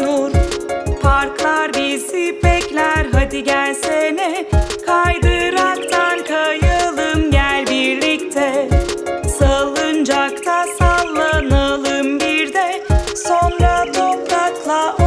Nur Parklar bizi bekler hadi gelsene. Kaydıraktan kayalım gel birlikte. Salıncakta sallanalım bir de. Sonra toprakla